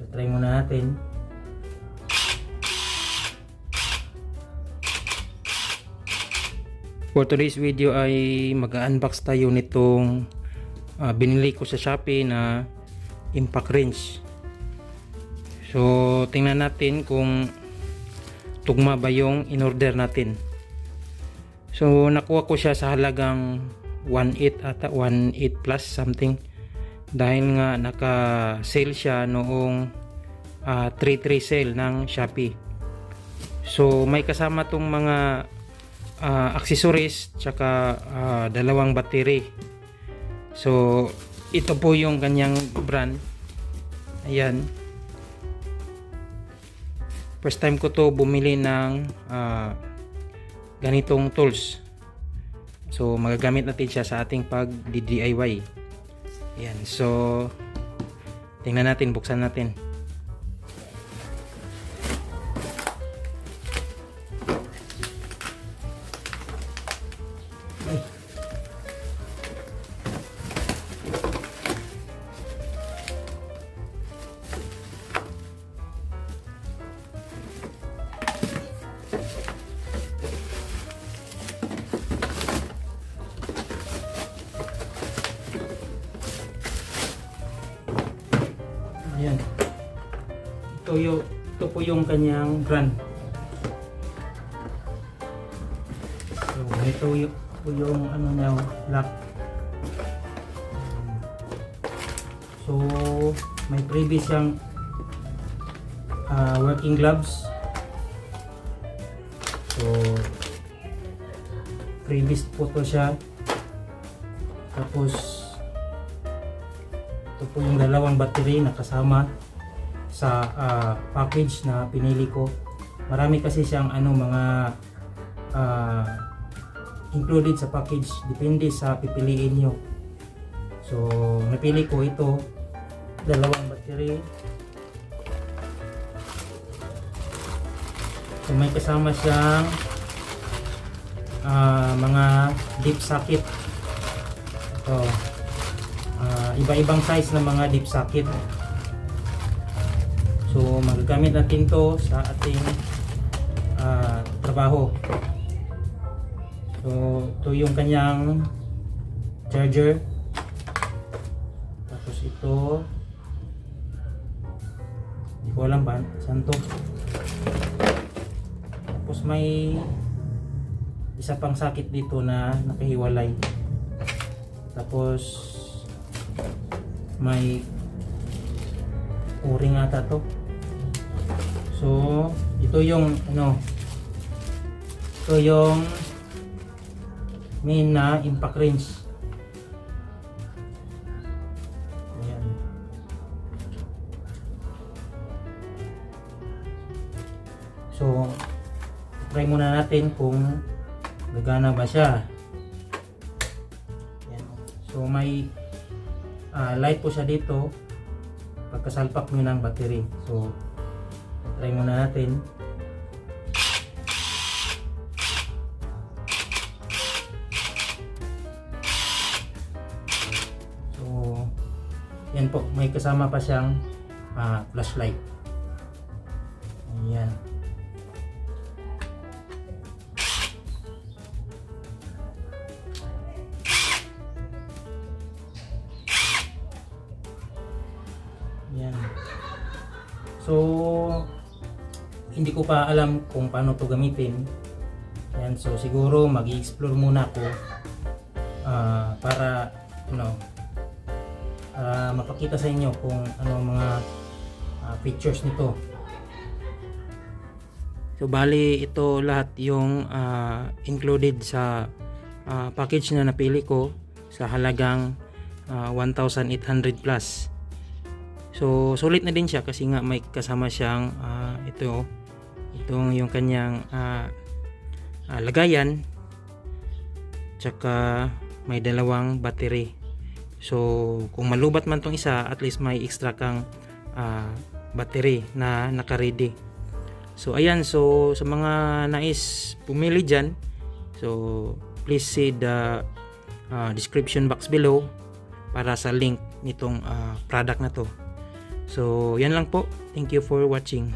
So, try muna natin. For today's video ay mag-unbox tayo nitong ah, binili ko sa Shopee na impact wrench. So, tingnan natin kung tugma ba yung in-order natin. So, nakuha ko siya sa halagang 1.8 ata, 1.8 plus something. Dahil nga naka-sale siya noong ah, 3.3 sale ng Shopee. So, may kasama tong mga ah, accessories tsaka ah, dalawang battery. So, ito po yung kanyang brand. Ayan. First time ko to bumili ng ah, ganitong tools. So, magagamit natin siya sa ating pag-DIY. Ayan. So, tingnan natin, buksan natin. Ito, yung, ito po yung kanyang brand. So, ito yung, ito yung ano niya, lock. So, may previous siyang ah, working gloves. So, previous po to siya. Tapos, ito po yung dalawang battery na kasama sa ah, package na pinili ko. Marami kasi siyang ano mga ah, included sa package depende sa pipiliin nyo. So, napili ko ito dalawang battery. So, may kasama siyang ah, mga deep socket. Ito. Ah, iba-ibang size ng mga deep socket. Magagamit natin to sa ating ah, trabaho. So ito yung kanyang charger. Tapos ito hindi ko alam ba saan to. Tapos may isa pang sakit dito na nakahiwalay. Tapos may o-ring ata to. So, ito yung ano ito yung main na impact wrench. Ayan. So, try muna natin kung gagana ba siya. Ayan. So, may ah, light po siya dito pagkasalpak nyo ng battery so try muna natin. So yan po. May kasama pa siyang ah, flashlight. Ayan. Yan. So, hindi ko pa alam kung paano to gamitin. Yan, so siguro mag-explore muna ako ah, para ano, para mapakita sa inyo kung ano mga ah, features nito. So bali ito lahat yung ah, included sa ah, package na napili ko sa halagang ah, 1,800 plus. So sulit na din siya kasi nga may kasama siyang ah, ito itong yung kanyang ah, ah, lagayan tsaka may dalawang battery. So kung malubat man tong isa at least may extra kang ah, battery na naka-ready. So ayan so sa mga nais pumili diyan so please see the ah, description box below para sa link nitong ah, product na to. So, yan lang po. Thank you for watching.